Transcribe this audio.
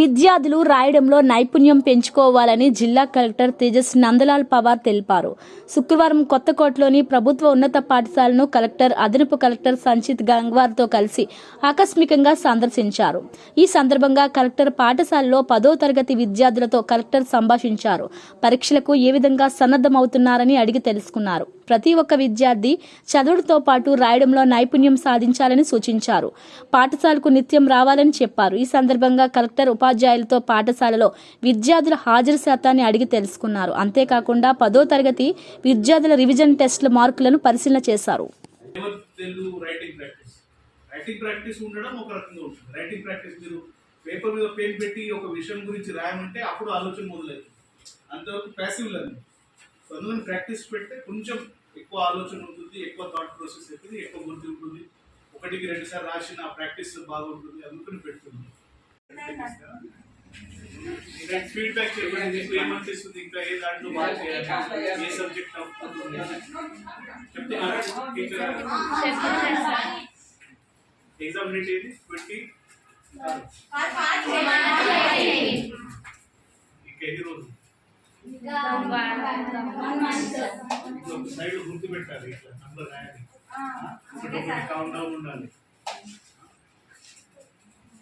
విద్యార్థులు రాయడంలో నైపుణ్యం పెంచుకోవాలని జిల్లా కలెక్టర్ తేజస్ నందలాల్ పవార్ తెలిపారు. శుక్రవారం కొత్తకోటలోని ప్రభుత్వ ఉన్నత పాఠశాలను కలెక్టర్ అదనపు కలెక్టర్ సంచిత్ గంగ్వార్తో కలిసి ఆకస్మికంగా సందర్శించారు. ఈ సందర్భంగా కలెక్టర్ పాఠశాలలో పదో తరగతి విద్యార్థులతో కలెక్టర్ సంభాషించారు. పరీక్షలకు ఏ విధంగా సన్నద్ధమవుతున్నారని అడిగి తెలుసుకున్నారు. ప్రతి ఒక్క విద్యార్థి చదువుతో పాటు రాయడంలో నైపుణ్యం సాధించాలని సూచించారు. పాఠశాలకు నిత్యం రావాలని చెప్పారు. ఈ సందర్భంగా కలెక్టర్ ఉపాధ్యాయులతో పాఠశాలలో విద్యార్థుల హాజరు శాతాన్ని అడిగి తెలుసుకున్నారు. అంతేకాకుండా పదో తరగతి విద్యార్థుల రివిజన్ టెస్టుల మార్కులను పరిశీలన చేశారు. రైటింగ్ ప్రాక్టీస్ ఉండడం ఒక రకంగా ఉంటుంది. రైటింగ్ ప్రాక్టీస్ మీరు పేపర్ మీద పెన్ పెట్టి ఒక విషయం గురించి రాయమంటే అప్పుడు ఆలోచన మొదలవుతుంది. అంతవరకు ప్యాసివ్ లెర్నింగ్ సో అందుకని ప్రాక్టీస్ పెడితే కొంచెం ఎక్కువ ఆలోచన ఉంటుంది ఎక్కువ థాట్ ప్రాసెస్ అవుతుంది ఎక్కువ గుర్తు ఉంటుంది. ఒకటికి రెండు సార్లు రాసిన ప్రాక్టీస్ బాగుంటుంది అందుకని పెడుతుంది. ఫీడ్బ్యాక్ చెప్పండి మీకు ఏమనిపిస్తుంది? ఇంకా ఏ దాంట్లో బాగా చేయాలి? ఏ సబ్జెక్ట్ చెప్తున్నారా? టీచర్? ఎగ్జామ్ డేట్ ఏది ట్వంటీ? ఇంకా ఎన్ని రోజులు? సైడ్ గుర్తు పెట్టాలి ఇట్లా నంబర్ రాయాలి. ఒకటి ఒకటి కౌంట్ డౌన్ ఉండాలి.